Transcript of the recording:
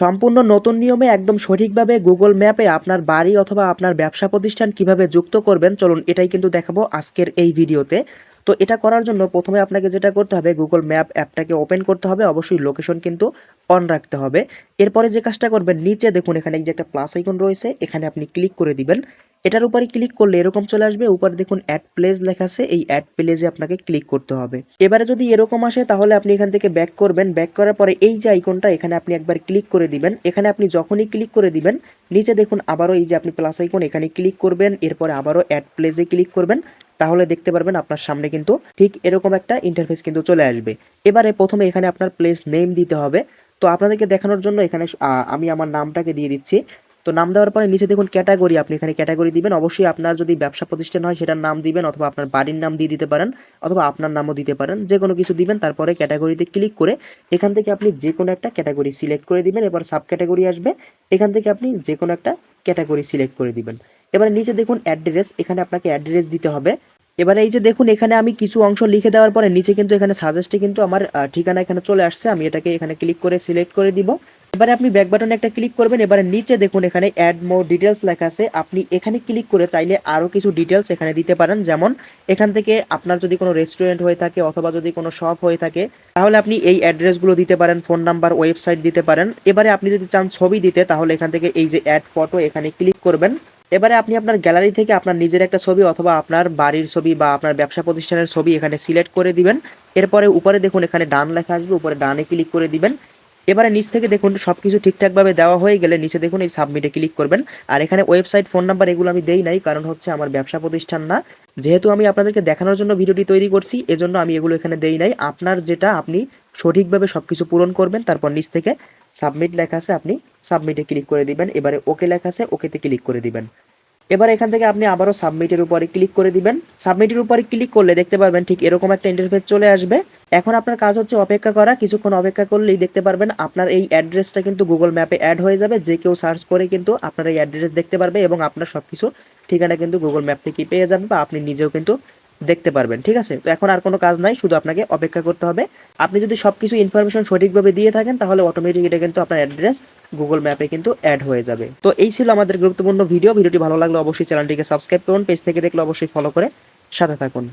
সম্পূর্ণ নতুন নিয়মে একদম সঠিকভাবে গুগল ম্যাপে আপনার বাড়ি অথবা আপনার ব্যবসা প্রতিষ্ঠান কীভাবে যুক্ত করবেন, চলুন এটাই কিন্তু দেখাবো আজকের এই ভিডিওতে। তো এটা করার জন্য প্রথমে আপনাকে যেটা করতে হবে গুগল ম্যাপ অ্যাপটাকে ওপেন করতে হবে, অবশ্যই লোকেশন কিন্তু অন রাখতে হবে। এরপরে যে কাজটা করবেন, নিচে দেখুন এখানে যে একটা প্লাস আইকন রয়েছে, এখানে আপনি ক্লিক করে দিবেন। এটার উপরে ক্লিক করলে এরকম চলে আসবে। উপরে দেখুন অ্যাড প্লেস লেখা আছে। এই অ্যাড প্লেসে আপনাকে ক্লিক করতে হবে। এবারে যদি এরকম আসে, তাহলে আপনি এখান থেকে ব্যাক করবেন। ব্যাক করার পরে এই যে আইকনটা এখানে আপনি একবার ক্লিক করে দিবেন। এখানে আপনি যখনই ক্লিক করে দিবেন, নিচে দেখুন আবারও এই যে আপনি প্লাস আইকন এখানে ক্লিক করবেন। এরপরে আবারও অ্যাড প্লেসে ক্লিক করবেন। তাহলে দেখতে পারবেন আপনার সামনে কিন্তু ঠিক এরকম একটা ইন্টারফেস কিন্তু চলে আসবে। এবারে প্রথমে এখানে আপনার প্লেস নেম দিতে হবে। তো আপনাদেরকে দেখানোর জন্য এখানে আমি আমার নামটাকে দিয়ে দিচ্ছি। তো নাম দেওয়ার পরে নিচে দেখুন ক্যাটাগরি, আপনি এখানে ক্যাটাগরি দিবেন। অবশ্যই আপনার যদি ব্যবসা প্রতিষ্ঠান হয়, সেটার নাম দিবেন অথবা আপনার বাড়ির নাম দিয়ে দিতে পারেন অথবা আপনার নামও দিতে পারেন। যে কোনো কিছু দিবেন, তারপরে ক্যাটাগরিতে ক্লিক করে এখান থেকে আপনি যে কোনো একটা ক্যাটাগরি সিলেক্ট করে দিবেন। এবার সাব ক্যাটাগরি আসবে, এখান থেকে আপনি যে কোনো একটা ক্যাটাগরি সিলেক্ট করে দিবেন। এবারে নিচে দেখুন অ্যাড্রেস, এখানে আপনাকে অ্যাড্রেস দিতে হবে। এবারে এই যে দেখুন, এখানে আমি কিছু অংশ লিখে দেওয়ার পরে নিচে কিন্তু এখানে সাজেস্টে কিন্তু আমার ঠিকানা এখানে চলে আসছে। আমি এটাকে এখানে ক্লিক করে সিলেক্ট করে দিব। এবারে আপনি ব্যাক বাটনে একটা ক্লিক করবেন, এবারে নিচে দেখুন এখানে অ্যাড মোর ডিটেলস লেখা আছে। আপনি এখানে ক্লিক করে চাইলে আরও কিছু ডিটেলস এখানে দিতে পারেন, যেমন এখান থেকে আপনার যদি কোনো রেস্টুরেন্ট হয়ে থাকে অথবা যদি কোনো শপ হয়ে থাকে, তাহলে আপনি এই অ্যাড্রেসগুলো দিতে পারেন ফোন নাম্বার ওয়েবসাইট দিতে পারেন। এবারে আপনি যদি চান ছবি দিতে, তাহলে এখান থেকে এই যে অ্যাড ফটো এখানে ক্লিক করবেন। এবারে আপনি আপনার গ্যালারি থেকে আপনার নিজের একটা ছবি অথবা আপনার বাড়ির ছবি বা আপনার ব্যবসা প্রতিষ্ঠানের ছবি এখানে সিলেক্ট করে দিবেন। এরপরে উপরে দেখুন এখানে ডান লেখা আসবে, উপরে ডানে ক্লিক করে দিবেন। এবারে নিচ থেকে দেখুন, সবকিছু ঠিকঠাকভাবে দেওয়া হয়ে গেলে নিচে দেখুন এই সাবমিটে ক্লিক করবেন। আর এখানে ওয়েবসাইট ফোন নাম্বার এগুলো আমি দেই নাই, কারণ হচ্ছে আমার ব্যবসা প্রতিষ্ঠান না। যেহেতু আমি আপনাদেরকে দেখানোর জন্য ভিডিওটি তৈরি করছি, এজন্য আমি এগুলো এখানে দেই নাই। আপনার যেটা আপনি সঠিকভাবে সবকিছু পূরণ করবেন, তারপর নিচ থেকে সাবমিট লেখা আছে, আপনি সাবমিটে ক্লিক করে দিবেন। এবারে ওকে লেখা আছে ওকেতে ক্লিক করে দিবেন। এবার এখান থেকে আপনি আবারও সাবমিটের উপরে ক্লিক করে দিবেন। সাবমিটের উপরে ক্লিক করলে দেখতে পারবেন ঠিক এরকম একটা ইন্টারফেস চলে আসবে। এখন আপনার কাজ হচ্ছে অপেক্ষা করা, কিছুক্ষণ অপেক্ষা করলেই দেখতে পারবেন আপনার এই অ্যাড্রেসটা কিন্তু গুগল ম্যাপে অ্যাড হয়ে যাবে। যে কেউ সার্চ করে কিন্তু আপনার এই অ্যাড্রেস দেখতে পারবে এবং আপনার সবকিছু ঠিকানা কিন্তু গুগল ম্যাপ থেকে পেয়ে যাবে বা আপনি নিজেও কিন্তু দেখতে পারবেন, ঠিক আছে? তো এখন আর কোনো কাজ নাই, শুধু আপনাকে অপেক্ষা করতে হবে। আপনি যদি সবকিছু ইনফরমেশন সঠিকভাবে দিয়ে থাকেন, তাহলে অটোমেটিক এটা কিন্তু আপনার অ্যাড্রেস গুগল ম্যাপে কিন্তু অ্যাড হয়ে যাবে। তো এই ছিল আমাদের গুরুত্বপূর্ণ ভিডিও ভিডিওটি ভালো লাগলে অবশ্যই চ্যানেলটিকে সাবস্ক্রাইব করুন পেজ থেকে দেখলে অবশ্যই ফলো করে সাথে থাকুন।